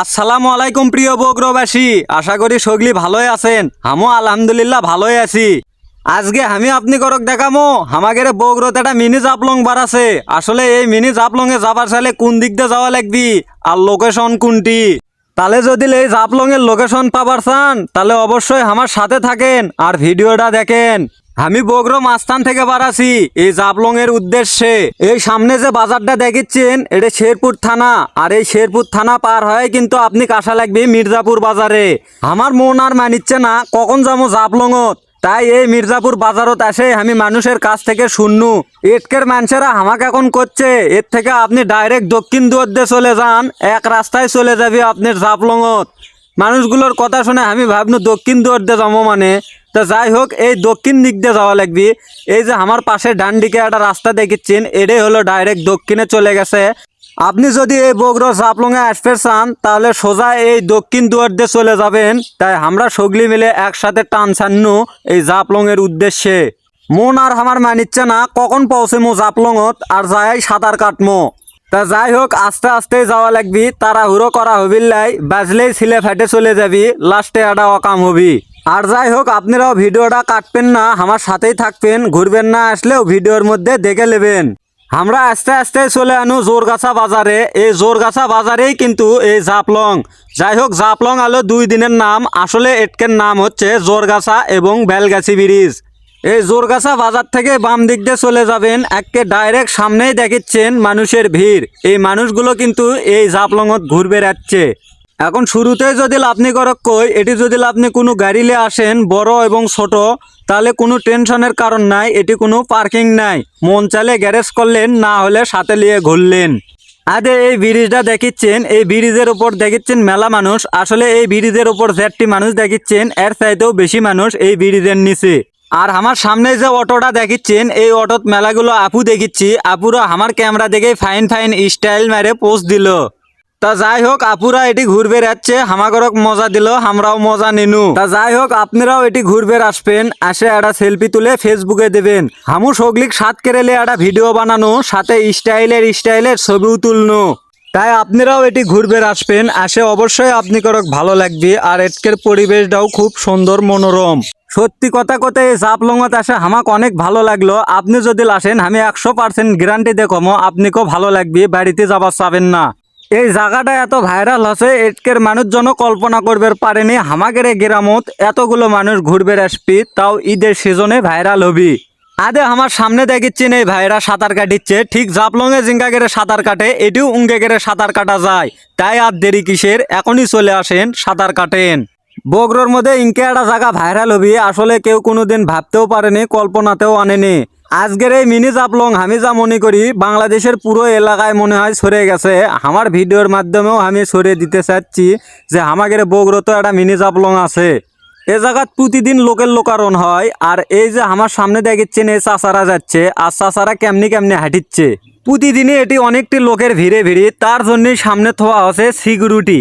আসসালামু আলাইকুম প্রিয় বগ্রবাসী। আশা করি সগলি ভালোই আছেন। আমও আলহামদুলিল্লাহ ভালোই আছি। আজকে আমি আপনি করক দেখামো আমাদের বগ্রতে একটা মিনি জাপলং বাড়াছে আসলে এই মিনি জাপলং এ যাবার চাইলে কোন দিক দিয়ে যাওয়া লাগবি আর লোকেশন কোনটি? তাহলে যদি এই জাপলং এর লোকেশন পাবার চান, তাহলে অবশ্যই আমার সাথে থাকেন আর ভিডিওটা দেখেন। আমি বগ্র মাস্তান থেকে বাড়াছি এই জাবলং এর উদ্দেশ্যে। এই সামনে যে বাজারটা দেখিচ্ছেন, এটা শেরপুর থানা, আর এই শেরপুর থানা পার হয়ে কিন্তু আপনি কাঁসা লাগবে মির্জাপুর বাজারে। আমার মন আর মানিচ্ছে না কখন যাব জাপলংত তাই এই মির্জাপুর বাজারত আসে আমি মানুষের কাছ থেকে শুননু। এটকের মানুষেরা হামাক এখন করছে, এর থেকে আপনি ডাইরেক্ট দক্ষিণ দুয়ার দিয়ে চলে যান, এক রাস্তায় চলে যাবে আপনার জাপলংত মানুষগুলোর কথা শুনে আমি ভাবনু, দক্ষিণ দুয়ার দিয়ে যাব মানে? তা যাই হোক, এই দক্ষিণ দিক দিয়ে যাওয়া লাগবে। এই যে আমার পাশে ডান দিকে একটা রাস্তা দেখিচ্ছেন এটাই হলো ডাইরেক্ট দক্ষিণে চলে গেছে। আপনি যদি এই বগ্র জাপলংয়ে আসতে চান, তাহলে সোজা এই দক্ষিণ দুয়ার দিয়ে চলে যাবেন। তাই আমরা সগলি মিলে একসাথে টান ছান্নু এই জাপলংয়ের উদ্দেশ্যে। মন আর আমার মানিচ্ছে না, কখন পৌঁছে মো জাপলংত আর যাই সাঁতার কাটমো। তা যাই হোক, আস্তে আস্তে যাওয়া লাগবি, তাড়াহুড়ো করা হবিল্লাই বাজলেই ছিলে ফেটে চলে যাবি, লাস্টে একটা অকাম হবি। আর যাই হোক, আপনারাও ভিডিওটা কাটবেন না, আমার সাথেই থাকবেন, ঘুরবেন না, আসলেও ভিডিওর মধ্যে দেখে নেবেন। আমরা আস্তে আস্তে চলে আনু জোরগাছা বাজারে, এই জোরগাছা বাজারেই কিন্তু এই জাপলং। যাই হোক, জাপলং আলো দুই দিনের নাম, আসলে এটকের নাম হচ্ছে জোরগাছা এবং বেলগাছি ব্রিজ। এই জোরগাছা বাজার থেকে বাম দিক দিয়ে চলে যাবেন। একে ডাইরেক্ট সামনেই দেখিচ্ছেন মানুষের ভিড়। এই মানুষগুলো কিন্তু এই জাপলংত ঘুর বেড়াচ্ছে এখন শুরুতে যদি আপনি করক কই, এটি যদি আপনি কোনো গাড়িলে আসেন, বড় এবং ছোট, তাহলে কোনো টেনশনের কারণ নাই, এটি কোনো পার্কিং নাই। মন চালে গ্যারেজ করলেন, না হলে সাথে নিয়ে ঘুরলেন। আদে এই ব্রিজটা দেখিচ্ছেন, এই ব্রিজের উপর দেখিচ্ছেন মেলা মানুষ। আসলে এই ব্রিজের উপর যেটি মানুষ দেখিচ্ছেন, এর চাইতেও বেশি মানুষ এই ব্রিজের নিচে। আর আমার সামনে যে অটোটা দেখিচ্ছেন, এই অটোত মেলাগুলো আপু দেখিচ্ছি। আপুরা আমার ক্যামেরা দেখে ফাইন ফাইন স্টাইল মেরে পোস্ট দিল। তা যাই হোক, আপুরা এটি ঘুরবে যাচ্ছে হামাগরক মজা দিল আমরাও মজা নিনু। তা যাই হোক, আপনারাও এটি ঘুরবে আসবেন, আসে একটা সেলফি তুলে ফেসবুকে দেবেন। হামু সগলিক সাত কেরেলে একটা ভিডিও বানানো, সাথে স্টাইলের স্টাইলের ছবিও তুলনু। তাই আপনারাও এটি ঘুরবে আসবেন আসে অবশ্যই আপনি করক ভালো লাগবে আর এটকের পরিবেশটাও খুব সুন্দর মনোরম। সত্যি কথা কথা এই জাপলংত আসে আমাকে অনেক ভালো লাগল। আপনি যদি আসেন, আমি একশো পার্সেন্ট গ্যারান্টি দেখমো আপনিকেও ভালো লাগবে, বাড়িতে যাবার চাবেন না। এই জায়গাটা এত ভাইরাল হচ্ছে এটকের মানুষজনও কল্পনা করবে পারেনি হামাগের গ্রামত এতগুলো মানুষ ঘুরবে আসবি তাও ঈদের সিজনে ভাইরাল হবি। আদে আমার সামনে দেখিচ্ছেন এই ভাইরা সাঁতার কাটিচ্ছে। ঠিক জাপলংয়ে জিঙ্গা গেড়ে সাঁতার কাটে, এটিও উঙ্গে গেড়ে সাঁতার কাটা যায়। তাই আর দেরি কিসের? এখনই চলে আসেন সাঁতার কাটেন। বগরোর মধ্যে ইনকে একটা জায়গা ভাইরাল হবি, আসলে কেউ কোনোদিন ভাবতেও পারেনি, কল্পনাতেও আনেনি। আজকের এই মিনি জাপলং আমি যা মনে করি, বাংলাদেশের পুরো এলাকায় মনে হয় সরে গেছে। আমার ভিডিওর মাধ্যমেও আমি সরিয়ে দিতে চাচ্ছি যে আমাদের বগরো তো একটা মিনি জাপলং আছে। এ জায়গাত প্রতিদিন লোকের লোকারণ হয়, আর এই যে আমার সামনে দেখিচ্ছেন এই চাষারা যাচ্ছে, আর চাষারা কেমনি কেমনি হাঁটিচ্ছে। প্রতিদিনই এটি অনেকটি লোকের ভিড়ে ভিড়ে, তার জন্যই সামনে থোয়া আছে সিকিউরিটি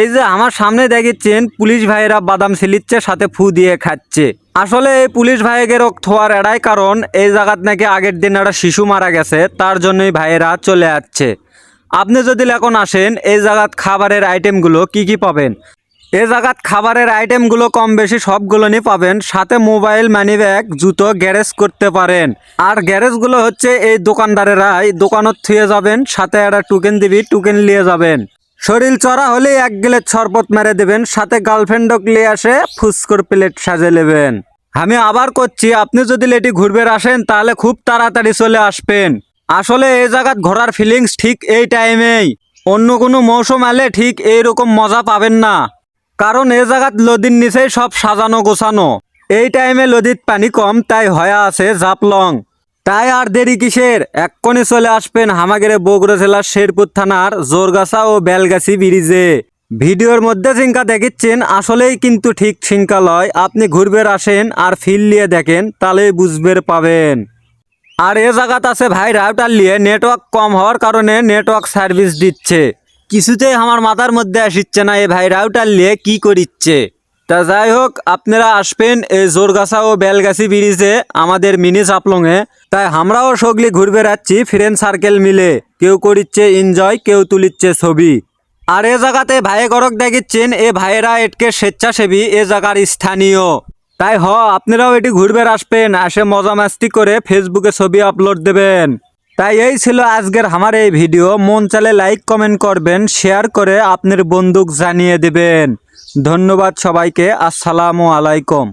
এই যে আমার সামনে দেখিচ্ছেন, পুলিশ ভাইয়েরা বাদাম ছিলিচ্ছে, সাথে ফু দিয়ে খাচ্ছে। আসলে এই পুলিশ ভাইয়ের থোয়ার এড়াই কারণ, এই জায়গাত নাকি আগের দিন একটা শিশু মারা গেছে, তার জন্যই ভাইয়েরা চলে যাচ্ছে আপনি যদি এখন আসেন, এই জায়গাত খাবারের আইটেমগুলো কি কি পাবেন? এ জায়গাত খাবারের আইটেমগুলো কম বেশি সবগুলোই পাবেন। সাথে মোবাইল মানি ব্যাগ জুতো, গ্যারেজ করতে পারেন। আর গ্যারেজগুলো হচ্ছে এই দোকানদারেরাই দোকানত থুয়ে যাবেন, সাথে একটা টুকেন দিবি টুকেন নিয়ে যাবেন। শরীর চড়া হলে এক গিলেট শরবত মেরে দেবেন, সাথে গার্লফ্রেন্ডও নিয়ে আসে ফুসকর প্লেট সাজে নেবেন। আমি আবার করছি, আপনি যদি লেটি ঘুরবে আসেন, তাহলে খুব তাড়াতাড়ি চলে আসবেন। আসলে এই জায়গাত ঘোরার ফিলিংস ঠিক এই টাইমেই অন্য কোনো মৌসুম এলে ঠিক এইরকম মজা পাবেন না। কারণ এ জায়গাত নদীর নিচেই সব সাজানো গোছানো। এই টাইমে নদীর পানি কম, তাই হয়া আছে জাপলং তাই আর দেরি কিসের? এক্ষণে চলে আসবেন হামাগেরে বগুড়া জেলার শেরপুর থানার জোরগাছা ও বেলগাছি ব্রিজে। ভিডিওর মধ্যে জিঙ্কা দেখিচ্ছেন, আসলেই কিন্তু ঠিক সিঙ্কা লয়। আপনি ঘুরবের আসেন আর ফিল নিয়ে দেখেন, তাহলেই বুঝবের পাবেন। আর এ জায়গাত আছে ভাই রাউটার নিয়ে নেটওয়ার্ক কম হওয়ার কারণে নেটওয়ার্ক সার্ভিস দিচ্ছে। কিছুতেই আমার মাথার মধ্যে আসিচ্ছে না, এ ভাই রাউটার নিয়ে কি করিচ্ছে? তা যাই হোক, আপনারা আসবেন এই জোরগাছা ও বেলগাছি ব্রিজে, আমাদের মিনি চাপলংয়ে তাই আমরাও সগলি ঘুরবে যাচ্ছি ফ্রেন্ড সার্কেল মিলে। কেউ করিচ্ছে এনজয় কেউ তুলিচ্ছে ছবি। আর এ জায়গাতে ভাইয়ে গরক দেখিচ্ছেন, এ ভাইয়েরা এটকে স্বেচ্ছাসেবী, এ জায়গার স্থানীয়। তাই হ, আপনারাও এটি ঘুরবে আসবেন, আসে মজা মাস্তি করে ফেসবুকে ছবি আপলোড দেবেন। তাই এই ছিল আজকের আমার এই ভিডিও। মন চালে লাইক কমেন্ট করবেন শেয়ার করে আপনার বন্দুক জানিয়ে দেবেন। ধন্যবাদ সবাইকে। আসসালামু আলাইকুম।